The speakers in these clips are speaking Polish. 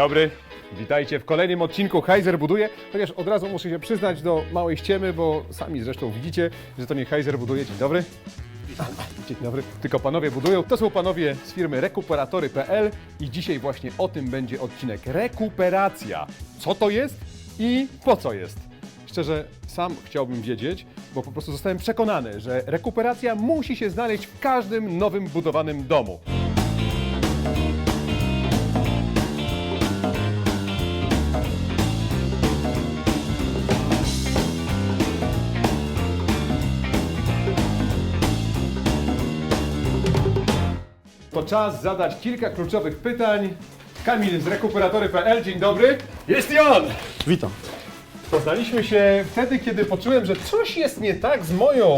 dobry. Witajcie w kolejnym odcinku Heiser buduje. Chociaż od razu muszę się przyznać do małej ściemy, bo sami zresztą widzicie, że to nie Heiser buduje. Dzień dobry. Dzień dobry. Tylko panowie budują. To są panowie z firmy rekuperatory.pl i dzisiaj właśnie o tym będzie odcinek. Rekuperacja. Co to jest i po co jest? Szczerze, sam chciałbym wiedzieć, bo po prostu zostałem przekonany, że rekuperacja musi się znaleźć w każdym nowym budowanym domu. Czas zadać kilka kluczowych pytań. Kamil z rekuperatory.pl, dzień dobry. Jest i on! Witam. Poznaliśmy się wtedy, kiedy poczułem, że coś jest nie tak z moją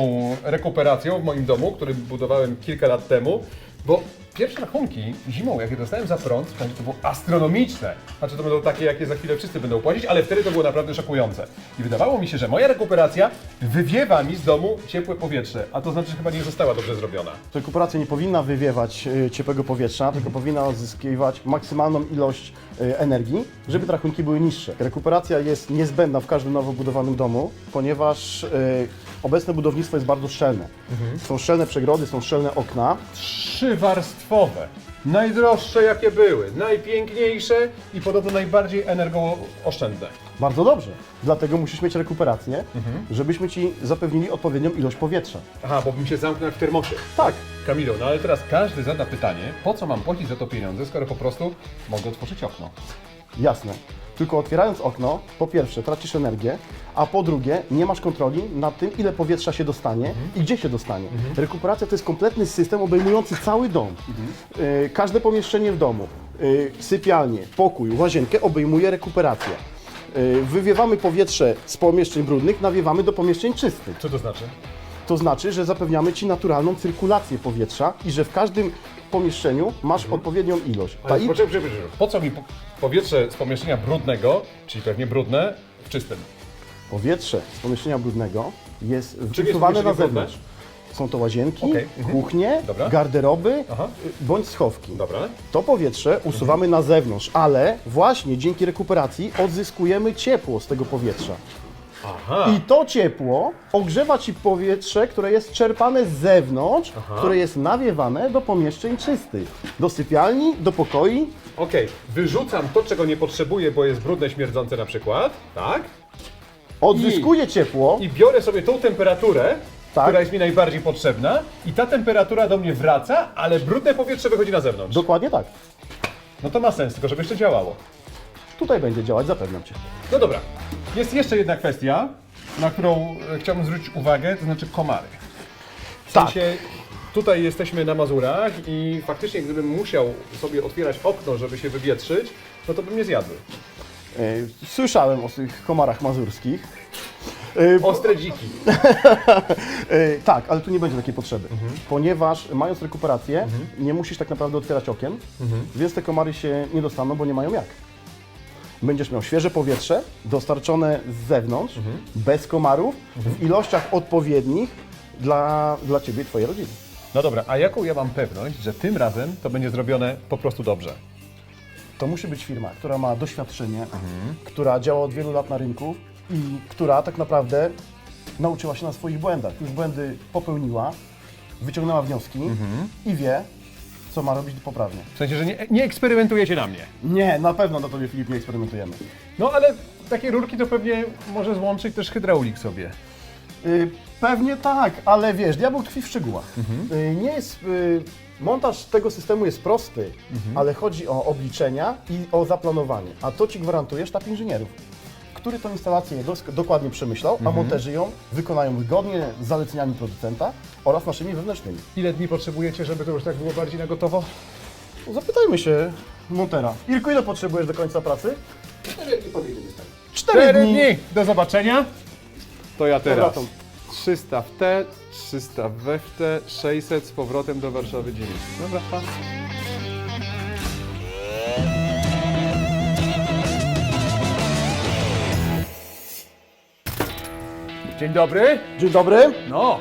rekuperacją w moim domu, który budowałem kilka lat temu, bo pierwsze rachunki zimą, jakie dostałem za prąd, słuchajcie, to było astronomiczne. Znaczy to będą takie, jakie za chwilę wszyscy będą płacić, ale wtedy to było naprawdę szokujące. I wydawało mi się, że moja rekuperacja wywiewa mi z domu ciepłe powietrze, a to znaczy, że chyba nie została dobrze zrobiona. Rekuperacja nie powinna wywiewać y, ciepłego powietrza, tylko powinna odzyskiwać maksymalną ilość y, energii, żeby te rachunki były niższe. Rekuperacja jest niezbędna w każdym nowo budowanym domu, ponieważ y, obecne budownictwo jest bardzo szczelne. Są szczelne przegrody, są szczelne okna. Trzywarstwowe. Najdroższe jakie były, najpiękniejsze i podobno najbardziej energooszczędne. Bardzo dobrze. Dlatego musisz mieć rekuperację, żebyśmy Ci zapewnili odpowiednią ilość powietrza. Aha, bo bym się zamknął jak w termosie. Tak. Kamilu, no ale teraz każdy zada pytanie, po co mam płacić za to pieniądze, skoro po prostu mogę otworzyć okno. Jasne. Tylko otwierając okno, po pierwsze tracisz energię, a po drugie nie masz kontroli nad tym, ile powietrza się dostanie i gdzie się dostanie. Rekuperacja to jest kompletny system obejmujący cały dom. Y, każde pomieszczenie w domu, y, sypialnię, pokój, łazienkę obejmuje rekuperacja. Y, wywiewamy powietrze z pomieszczeń brudnych, nawiewamy do pomieszczeń czystych. Co to znaczy? To znaczy, że zapewniamy Ci naturalną cyrkulację powietrza i że w każdym pomieszczeniu masz odpowiednią ilość. Ta Ale i- poczekaj, poczekaj, poczekaj. Po co mi po- powietrze z pomieszczenia brudnego, czyli pewnie brudne, w czystym? Powietrze z pomieszczenia brudnego jest jest wysuwane na pomieszczenie zewnątrz. Są to łazienki, Okej, mhm. kuchnie, Dobra. garderoby Aha. y, bądź schowki. Dobra. To powietrze usuwamy na zewnątrz, ale właśnie dzięki rekuperacji odzyskujemy ciepło z tego powietrza. Aha. I to ciepło ogrzewa Ci powietrze, które jest czerpane z zewnątrz, które jest nawiewane do pomieszczeń czystych. Do sypialni, do pokoi. Okej, wyrzucam to, czego nie potrzebuję, bo jest brudne, śmierdzące na przykład, tak? Odzyskuje ciepło. I biorę sobie tą temperaturę, Tak. która jest mi najbardziej potrzebna i ta temperatura do mnie wraca, ale brudne powietrze wychodzi na zewnątrz. Dokładnie tak. No to ma sens, tylko żeby jeszcze działało. Tutaj będzie działać, zapewniam Cię. No dobra, jest jeszcze jedna kwestia, na którą e, chciałbym zwrócić uwagę, to znaczy komary. W Tak. sensie, tutaj jesteśmy na Mazurach i faktycznie gdybym musiał sobie otwierać okno, żeby się wywietrzyć, no to bym nie zjadły. E, Słyszałem o tych komarach mazurskich. E, Ostre dziki. e, tak, ale tu nie będzie takiej potrzeby, ponieważ mając rekuperację, nie musisz tak naprawdę otwierać okien, więc te komary się nie dostaną, bo nie mają jak. Będziesz miał świeże powietrze, dostarczone z zewnątrz, bez komarów, w ilościach odpowiednich dla, dla Ciebie i Twojej rodziny. No dobra, a jaką ja mam pewność, że tym razem to będzie zrobione po prostu dobrze? To musi być firma, która ma doświadczenie, która działa od wielu lat na rynku i która tak naprawdę nauczyła się na swoich błędach. Już błędy popełniła, wyciągnęła wnioski i wie, co ma robić poprawnie. W sensie, że nie, nie eksperymentujecie na mnie. Nie, na pewno na tobie Filip nie eksperymentujemy. No ale takie rurki to pewnie może złączyć też hydraulik sobie. Y, pewnie tak, ale wiesz, diabeł tkwi w szczegółach. Y, nie jest, y, montaż tego systemu jest prosty, ale chodzi o obliczenia i o zaplanowanie. A to Ci gwarantuje sztab inżynierów, który tą instalację dokładnie przemyślał, a monterzy ją wykonają zgodnie z zaleceniami producenta oraz naszymi wewnętrznymi. Ile dni potrzebujecie, żeby to już tak było bardziej na gotowo? Zapytajmy się montera. Irku, ile potrzebujesz do końca pracy? Cztery dni tak. Cztery, dni. Do zobaczenia. To ja teraz. Dobra, 300 w te, 300 we w te, 600 z powrotem do Warszawy 9. Dobra, pa. Dzień dobry. Dzień dobry. No,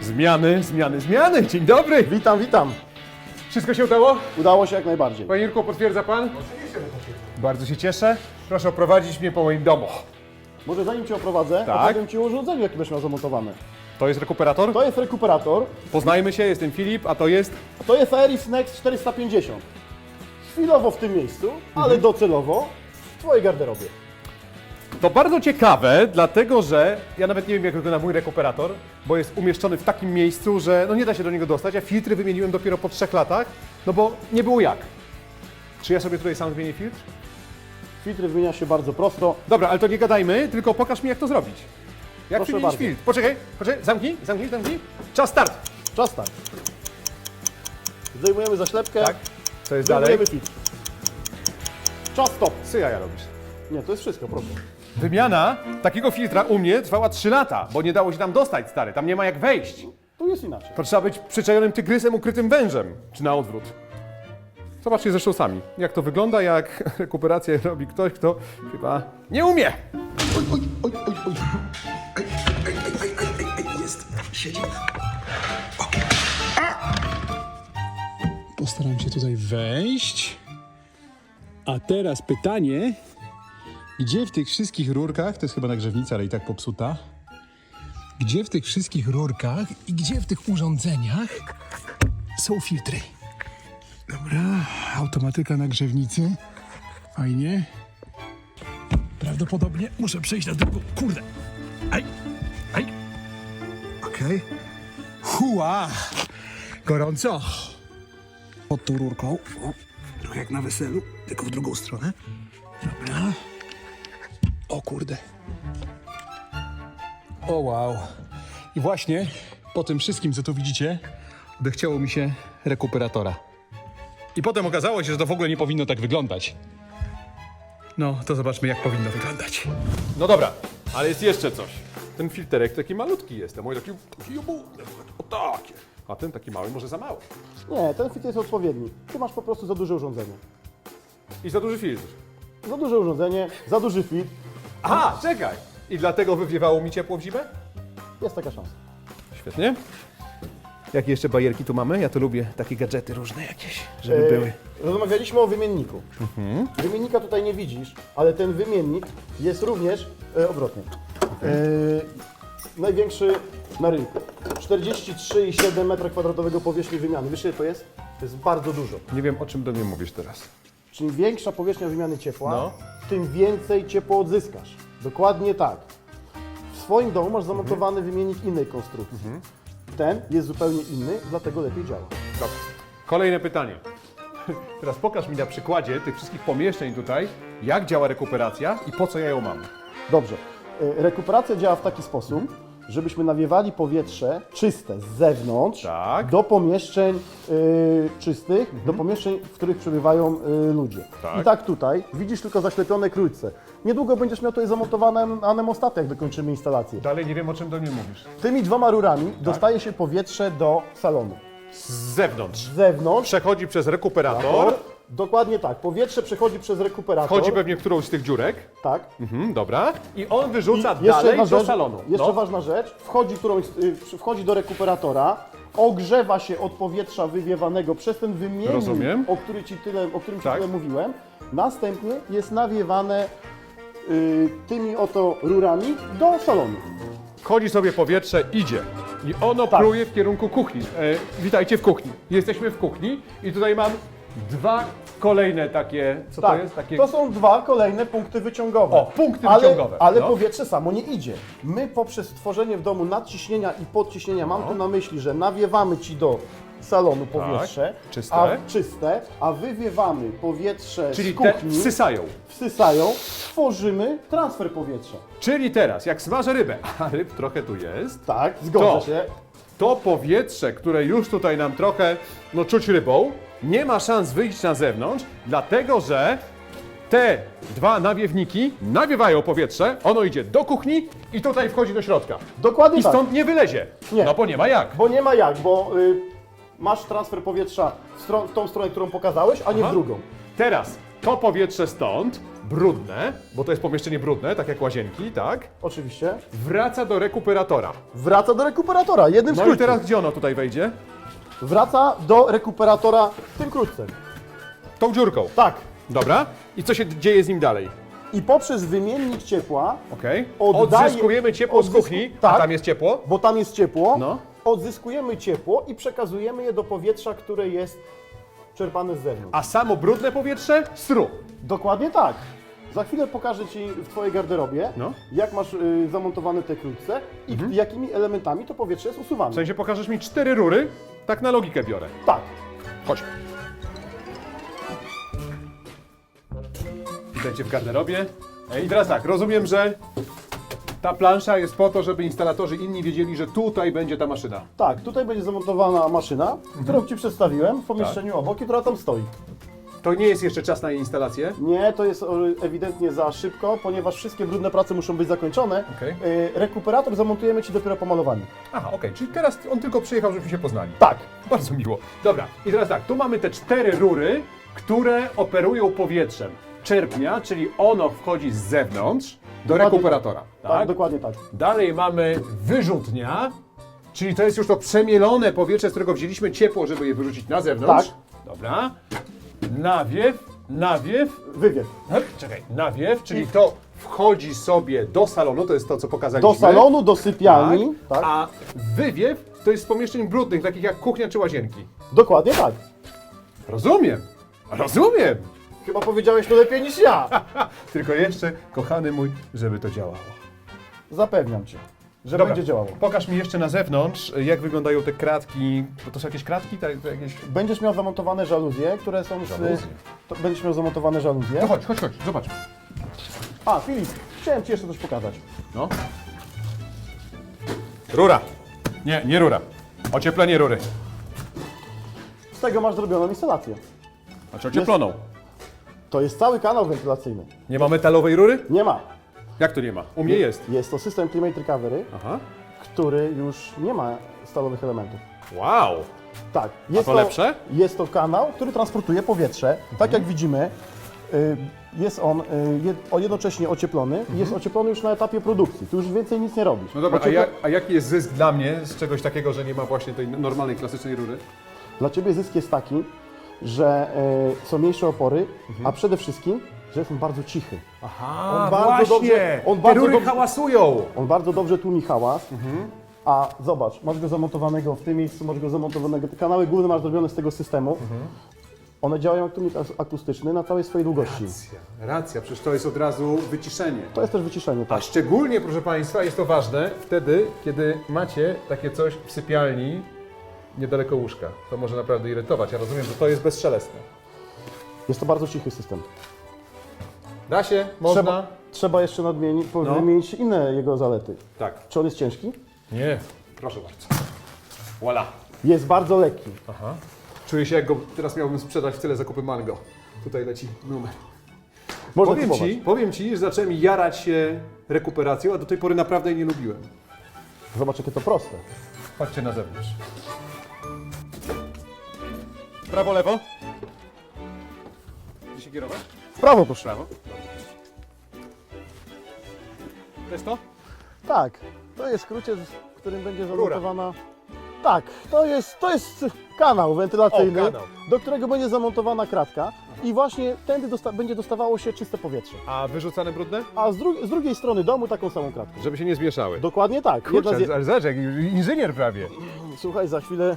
zmiany, zmiany, zmiany. Dzień dobry. Witam, witam. Wszystko się udało? Udało się jak najbardziej. Panie Jurku, potwierdza pan? Oczywiście, że potwierdza. Bardzo się cieszę. Proszę oprowadzić mnie po moim domu. Może zanim Cię oprowadzę, Tak. opowiem Ci o urządzeniu, jakie będziesz miał zamontowane. To jest rekuperator? To jest rekuperator, Poznajmy się, jestem Filip, a to jest... to jest Aeris Next 450. Chwilowo w tym miejscu, ale docelowo w Twojej garderobie. To bardzo ciekawe, dlatego że ja nawet nie wiem, jak wygląda mój rekuperator, bo jest umieszczony w takim miejscu, że no nie da się do niego dostać. Ja filtry wymieniłem dopiero po trzech latach, no bo nie było jak. Czy ja sobie tutaj sam wymienię filtr? Filtry wymienia się bardzo prosto. Dobra, ale to nie gadajmy, tylko pokaż mi, jak to zrobić. Jak Proszę wymienić bardzo. filtr? Poczekaj, poczekaj, zamknij, zamknij, zamknij. Czas start. Czas start. Zdejmujemy zaślepkę, Tak. Co jest dalej? zdejmujemy filtr. Czas stop. Co ja robisz? Nie, to jest wszystko, proszę. Wymiana takiego filtra u mnie trwała 3 lata, bo nie dało się tam dostać, stary. Tam nie ma jak wejść. Tu jest inaczej. To trzeba być przyczajonym tygrysem ukrytym wężem, czy na odwrót. Zobaczcie zresztą sami, jak to wygląda, jak rekuperację robi ktoś, kto chyba nie umie. Oj, oj, oj, oj, oj. Ej, ej, ej, ej, ej, ej, ej, jest. Siedzi. O. A! Postaram się tutaj wejść. A teraz pytanie, gdzie w tych wszystkich rurkach, to jest chyba nagrzewnica, ale i tak popsuta, gdzie w tych wszystkich rurkach i gdzie w tych urządzeniach są filtry? Dobra, automatyka nagrzewnicy, fajnie. Prawdopodobnie muszę przejść na drugą. Kurde. Aj. Aj. Okej. Hua. Gorąco. Pod tą rurką. O, trochę jak na weselu, tylko w drugą stronę. Dobra. Kurde. O wow. I właśnie po tym wszystkim, co tu widzicie, odechciało mi się rekuperatora. I potem okazało się, że to w ogóle nie powinno tak wyglądać. No, to zobaczmy, jak powinno wyglądać. No dobra, ale jest jeszcze coś. Ten filterek taki malutki jest, a mój taki, taki obudny, o takie. A ten taki mały, może za mały. Nie, ten filtr jest odpowiedni. Ty masz po prostu za duże urządzenie. I za duży filtr. Za duże urządzenie, za duży filtr. Aha, czekaj! I dlatego wywiewało mi ciepło w zimę? Jest taka szansa. Świetnie. Jakie jeszcze bajerki tu mamy? Ja tu lubię takie gadżety różne jakieś, żeby E, były. Rozmawialiśmy o wymienniku. Wymiennika tutaj nie widzisz, ale ten wymiennik jest również e, odwrotnie. E, największy na rynku. 43,7 m2 powierzchni wymiany. Wiesz ile to jest? To jest bardzo dużo. Nie wiem, o czym do mnie mówisz teraz. Czym większa powierzchnia wymiany ciepła, No. tym więcej ciepła odzyskasz. Dokładnie tak. W swoim domu masz zamontowany wymiennik innej konstrukcji. Ten jest zupełnie inny, dlatego lepiej działa. Dobra. Kolejne pytanie. Teraz pokaż mi na przykładzie tych wszystkich pomieszczeń tutaj, jak działa rekuperacja i po co ja ją mam. Dobrze. E, Rekuperacja działa w taki sposób, żebyśmy nawiewali powietrze czyste z zewnątrz Tak. do pomieszczeń e, czystych, do pomieszczeń, w których przebywają e, ludzie. Tak. I tak tutaj widzisz tylko zaślepione krójce. Niedługo będziesz miał tutaj zamontowane anemostaty, jak dokończymy instalację. Dalej nie wiem, o czym do mnie mówisz. Tymi dwoma rurami Tak. dostaje się powietrze do salonu. Z zewnątrz. Z zewnątrz. Przechodzi przez rekuperator, Dokładnie tak. Powietrze przechodzi przez rekuperator. wchodzi pewnie w którąś z tych dziurek. Tak. Mhm, dobra. I on wyrzuca I dalej do rzecz, salonu. Jeszcze No. ważna rzecz, wchodzi, którąś, y, wchodzi do rekuperatora, ogrzewa się od powietrza wywiewanego przez ten wymiennik, Rozumiem. o, który ci tyle, o którym Ci Tak. tyle mówiłem. Następnie jest nawiewane y, tymi oto rurami do salonu. Wchodzi sobie powietrze, idzie. I ono Tak. pluje w kierunku kuchni. E, witajcie w kuchni. Jesteśmy w kuchni i tutaj mam dwa kolejne takie, co to tak, jest? Takie... to są dwa kolejne punkty wyciągowe. O, punkty ale, wyciągowe, Ale no. powietrze samo nie idzie. My poprzez tworzenie w domu nadciśnienia i podciśnienia, mam No. tu na myśli, że nawiewamy Ci do salonu powietrze, Tak, czyste. A, czyste, a wywiewamy powietrze Czyli z te kuchni, wsysają. wsysają, tworzymy transfer powietrza. Czyli teraz, jak smażę rybę, a ryb trochę tu jest, Tak, zgodzę To. się. to powietrze, które już tutaj nam trochę no, czuć rybą, nie ma szans wyjść na zewnątrz, dlatego że te dwa nawiewniki nawiewają powietrze, ono idzie do kuchni i tutaj wchodzi do środka. Dokładnie I tak. stąd nie wylezie. Nie. No bo nie ma jak. Bo nie ma jak, bo y, masz transfer powietrza w, stron- w tą stronę, którą pokazałeś, a nie Aha. w drugą. Teraz to powietrze stąd, brudne, bo to jest pomieszczenie brudne, tak jak łazienki, tak? Oczywiście. Wraca do rekuperatora. Wraca do rekuperatora, jednym No i skrótem. teraz gdzie ono tutaj wejdzie? Wraca do rekuperatora tym krótcem. Tą dziurką. Tak, Dobra. I co się dzieje z nim dalej? I poprzez wymiennik ciepła, Okej. Oddaje- Odzyskujemy ciepło z odzysku- kuchni, tak. a tam jest ciepło. bo tam jest ciepło, No. odzyskujemy ciepło i przekazujemy je do powietrza, które jest czerpane z zewnątrz. A samo brudne powietrze? Stru. Dokładnie tak. Za chwilę pokażę Ci w Twojej garderobie, No. jak masz y, zamontowane te krótce i jakimi elementami to powietrze jest usuwane. W sensie pokażesz mi cztery rury, tak na logikę biorę. Tak. Chodź. Witajcie w garderobie. I teraz tak, rozumiem, że ta plansza jest po to, żeby instalatorzy inni wiedzieli, że tutaj będzie ta maszyna. Tak, tutaj będzie zamontowana maszyna, Mhm. którą Ci przedstawiłem w pomieszczeniu Tak. obok i która tam stoi. To nie jest jeszcze czas na jej instalację. Nie, to jest o, ewidentnie za szybko, ponieważ wszystkie brudne prace muszą być zakończone. Okej. Y, rekuperator zamontujemy Ci dopiero po malowaniu. Aha, okej, czyli teraz on tylko przyjechał, żebyśmy się poznali. Tak. Bardzo miło. Dobra, i teraz tak, tu mamy te cztery rury, które operują powietrzem. Czerpnia, czyli ono wchodzi z zewnątrz do Dokładnie rekuperatora. Tak, tak dokładnie tak. Dalej mamy wyrzutnia, czyli to jest już to przemielone powietrze, z którego wzięliśmy ciepło, żeby je wyrzucić na zewnątrz. Tak. Dobra. Nawiew, nawiew, Wywiew. Hep, czekaj, nawiew, czyli to wchodzi sobie do salonu, to jest to, co pokazaliśmy. Do salonu, do sypialni. tak, Tak. A wywiew to jest z pomieszczeń brudnych, takich jak kuchnia czy łazienki. Dokładnie tak. Rozumiem, rozumiem. Chyba powiedziałeś to lepiej niż ja. Tylko jeszcze, kochany mój, żeby to działało. Zapewniam Cię, że Dobra, będzie działało. Pokaż mi jeszcze na zewnątrz, jak wyglądają te kratki. Bo to są jakieś kratki? Tak, to jakieś... Będziesz miał zamontowane żaluzje, które są z... Żaluzje. To będziesz miał zamontowane żaluzje. No chodź, chodź, chodź, zobacz. A, Filip, chciałem Ci jeszcze coś pokazać. No. Rura. Nie, nie rura. Ocieplenie rury. Z tego masz zrobioną instalację. Znaczy ocieploną. To jest cały kanał wentylacyjny. Nie ma metalowej rury? Nie ma. Jak to nie ma? U mnie jest. Jest to system Climate Recovery, Aha. który już nie ma stalowych elementów. Wow. Tak. Jest to lepsze? Jest to kanał, który transportuje powietrze. Tak jak widzimy, y, jest on y, jed, o- jednocześnie ocieplony i jest ocieplony już na etapie produkcji. Tu już więcej nic nie robisz. No dobra, a, Ociepla- jak, a jaki jest zysk dla mnie z czegoś takiego, że nie ma właśnie tej normalnej, klasycznej rury? Dla Ciebie zysk jest taki, że y, są mniejsze opory, Mhm. a przede wszystkim, że jest on bardzo cichy. Aha, On bardzo właśnie. dobrze- on bardzo rury dobrze- hałasują. On bardzo dobrze tłumi hałas, Mhm. a zobacz, masz go zamontowanego w tym miejscu, masz go zamontowanego, te kanały główne masz zrobione z tego systemu. Mhm. One działają jak tłumik ak- akustyczny na całej swojej długości. Racja, racja, przecież to jest od razu wyciszenie. To jest też wyciszenie, A tak. szczególnie, proszę Państwa, jest to ważne wtedy, kiedy macie takie coś w sypialni niedaleko łóżka. To może naprawdę irytować. Ja rozumiem, że to jest bezszelestne. Jest to bardzo cichy system. Da się? Można? Trzeba, trzeba jeszcze nadmienić, No. wymienić inne jego zalety. Tak. Czy on jest ciężki? Nie. Proszę bardzo. Voila. Jest bardzo lekki. Aha. Czuję się, jak go teraz miałbym sprzedać w tyle zakupy mango. Tutaj leci numer. Można Powiem kupować. ci, powiem ci, że zacząłem jarać się rekuperacją, a do tej pory naprawdę jej nie lubiłem. Zobacz, jakie to proste. Chodźcie na zewnątrz. Prawo, lewo. Gdzie się kierować? W prawo, proszę. Prawo. Jest to? Tak, to jest skrócie, w którym będzie zamontowana... Tak, to jest, to jest kanał wentylacyjny, O, kanał. do którego będzie zamontowana kratka i właśnie tędy dosta będzie dostawało się czyste powietrze. A wyrzucane brudne? A z, dru z drugiej strony domu taką samą kratkę. Żeby się nie zmieszały. Dokładnie tak. Jedna z je- Kurczę, ale zobacz, jak inżynier prawie. Słuchaj, za chwilę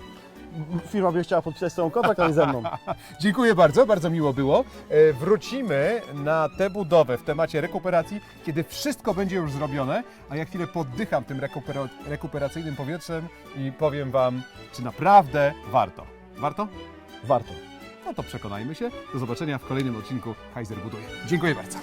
firma by chciała podpisać z całą kontrakt, ale ze mną. Dziękuję bardzo, bardzo miło było. E, Wrócimy na tę budowę w temacie rekuperacji, kiedy wszystko będzie już zrobione, a ja chwilę poddycham tym rekupero- rekuperacyjnym powietrzem i powiem Wam, czy naprawdę warto. Warto? Warto. No to przekonajmy się. Do zobaczenia w kolejnym odcinku Heiser Buduje. Dziękuję bardzo.